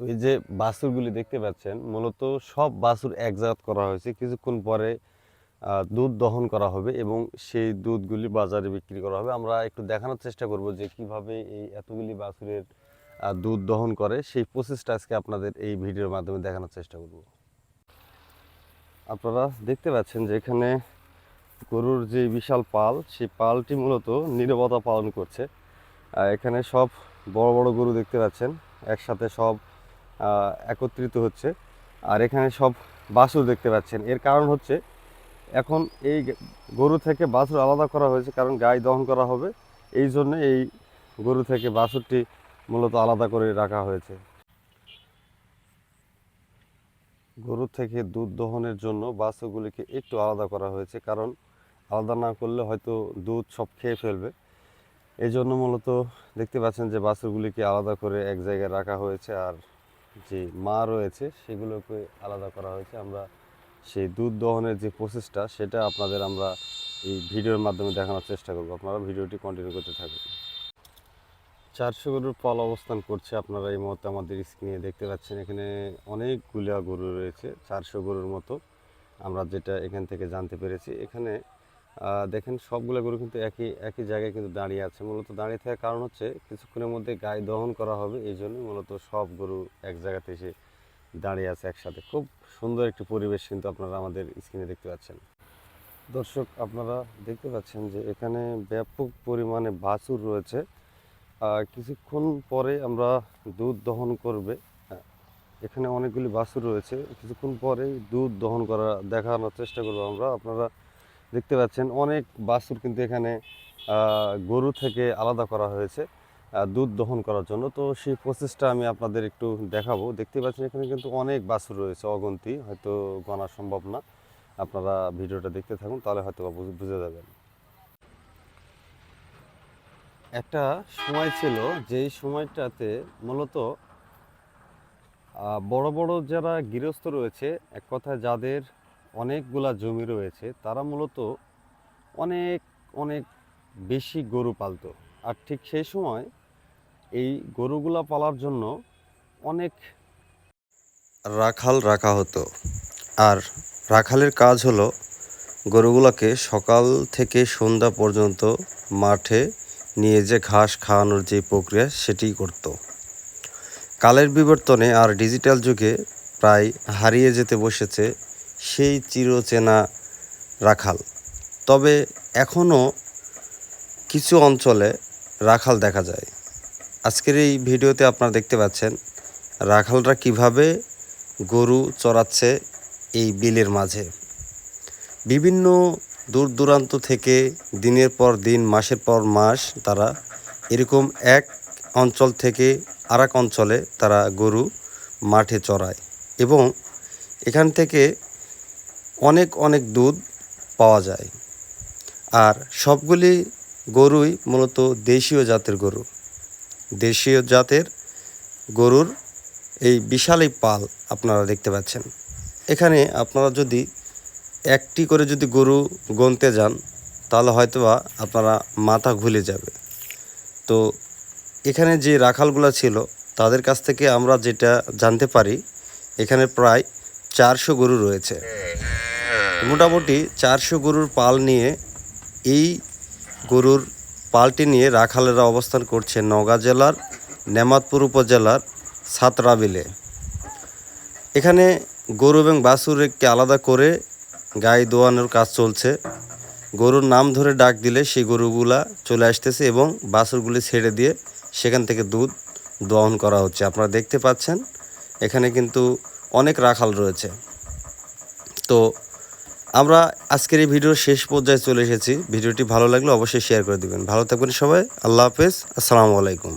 তো এই যে বাছুরগুলি দেখতে পাচ্ছেন, মূলত সব বাছুর একজাত করা হয়েছে। কিছুক্ষণ পরে দুধ দহন করা হবে এবং সেই দুধগুলি বাজারে বিক্রি করা হবে। আমরা একটু দেখানোর চেষ্টা করব যে কীভাবে এই এতগুলি বাছুরের দুধ দহন করে। সেই প্রসেসটা আজকে আপনাদের এই ভিডিওর মাধ্যমে দেখানোর চেষ্টা করব। আপনারা দেখতে পাচ্ছেন যে এখানে গরুর যে বিশাল পাল, সেই পালটি মূলত নীরবতা পালন করছে। এখানে সব বড় বড় গরু দেখতে পাচ্ছেন। একসাথে সব একত্রিত হচ্ছে। আর এখানে সব বাছুর দেখতে পাচ্ছেন। এর কারণ হচ্ছে, এখন এই গরু থেকে বাছুর আলাদা করা হয়েছে, কারণ গায়ে দহন করা হবে। এই জন্য এই গরু থেকে বাছুরটি মূলত আলাদা করে রাখা হয়েছে। গরু থেকে দুধ দহনের জন্য বাছুরগুলিকে একটু আলাদা করা হয়েছে, কারণ আলাদা না করলে হয়তো দুধ সব খেয়ে ফেলবে। এই জন্য মূলত দেখতে পাচ্ছেন যে বাছুরগুলিকে আলাদা করে এক জায়গায় রাখা হয়েছে। আর যে মা রয়েছে, সেগুলোকে আলাদা করা হয়েছে। আমরা সেই দুধ দহনের যে প্রসেসটা সেটা আপনাদের আমরা এই ভিডিওর মাধ্যমে দেখানোর চেষ্টা করব। আপনারা ভিডিওটি কন্টিনিউ করতে থাকুন। চারশো গরুর পাল অবস্থান করছে আপনারা এই মুহূর্তে আমাদের স্ক্রিনে দেখতে পাচ্ছেন। এখানে অনেকগুলা গরু রয়েছে, চারশো গরুর মতো। আমরা যেটা এখান থেকে জানতে পেরেছি, এখানে দেখেন সবগুলো গরু কিন্তু একই একই জায়গায় কিন্তু দাঁড়িয়ে আছে। মূলত দাঁড়িয়ে থাকার কারণ হচ্ছে কিছুক্ষণের মধ্যে গায়ে দহন করা হবে এই জন্য মূলত সব গরু এক জায়গাতে এসে দাঁড়িয়ে আছে একসাথে। খুব সুন্দর একটি পরিবেশ কিন্তু আপনারা আমাদের স্ক্রিনে দেখতে পাচ্ছেন। দর্শক আপনারা দেখতে পাচ্ছেন যে এখানে ব্যাপক পরিমাণে বাছুর রয়েছে। কিছুক্ষণ পরে আমরা দুধ দহন করবে। আহ, এখানে অনেকগুলি বাছুর রয়েছে। কিছুক্ষণ পরেই দুধ দহন করা দেখানোর চেষ্টা করব আমরা। আপনারা দেখতে পাচ্ছেন, অনেক বাছুর কিন্তু এখানে গরু থেকে আলাদা করা হয়েছে দুধ দহন করার জন্য। তো সেই প্রসেসটা আমি আপনাদের একটু দেখাবো। দেখতে পাচ্ছেন, এখানে কিন্তু অনেক বাছুর রয়েছে, অগন্তি, হয়তো গণা সম্ভব না। আপনারা ভিডিওটা দেখতে থাকুন, তাহলে হয়তো বুঝে- যাবেন। একটা সময় ছিল, যেই সময়টাতে মূলত বড় বড় যারা গৃহস্থ রয়েছে, এক কথায় যাদের অনেকগুলা জমি রয়েছে, তারা মূলত অনেক অনেক বেশি গরু পালতো। আর ঠিক সেই সময় এই গরুগুলা পালার জন্য অনেক রাখাল রাখা হতো। আর রাখালের কাজ হলো গরুগুলাকে সকাল থেকে সন্ধ্যা পর্যন্ত মাঠে নিয়ে যে ঘাস খাওয়ানোর যে প্রক্রিয়া, সেটি করত। কালের বিবর্তনে আর ডিজিটাল যুগে প্রায় হারিয়ে যেতে বসেছে সেই চিরচেনা রাখাল। তবে এখনও কিছু অঞ্চলে রাখাল দেখা যায়। আজকের এই ভিডিওতে আপনারা দেখতে পাচ্ছেন রাখালরা কীভাবে গরু চড়াচ্ছে এই বিলের মাঝে। বিভিন্ন দূর দূরান্ত থেকে দিনের পর দিন, মাসের পর মাস তারা এরকম এক অঞ্চল থেকে আর অঞ্চলে তারা গরু মাঠে চড়ায় এবং এখান থেকে অনেক অনেক দুধ পাওয়া যায়। আর সবগুলি গরুই মূলত দেশীয় জাতের গরু। দেশীয় জাতের গরুর এই বিশাল এই পাল আপনারা দেখতে পাচ্ছেন। এখানে আপনারা যদি একটি করে যদি গরু গনতে যান, তাহলে হয়তোবা আপনারা মাথা ঘুলে যাবে। তো এখানে যে রাখালগুলো ছিল, তাদের কাছ থেকে আমরা যেটা জানতে পারি, এখানে প্রায় চারশো গরু রয়েছে। মোটামুটি চারশো গরুর পাল নিয়ে এই গরুর পালটি নিয়ে রাখালেরা অবস্থান করছে নওগাঁ জেলার, নেমাতপুর উপজেলার সাতরাবিলে এখানে গরু এবং বাছুরকে আলাদা করে গায়ে দোয়ানোর কাজ চলছে। গরুর নাম ধরে ডাক দিলে সেই গরুগুলা চলে আসতেছে এবং বাছুরগুলি ছেড়ে দিয়ে সেখান থেকে দুধ দহন করা হচ্ছে। আপনারা দেখতে পাচ্ছেন, এখানে কিন্তু অনেক রাখাল রয়েছে। তো আমরা আজকের এই ভিডিওর শেষ পর্যায়ে চলে এসেছি। ভিডিওটি ভালো লাগলে অবশ্যই শেয়ার করে দেবেন। ভালো থাকবেন সবাই। আল্লাহ হাফেজ। আসসালামু আলাইকুম।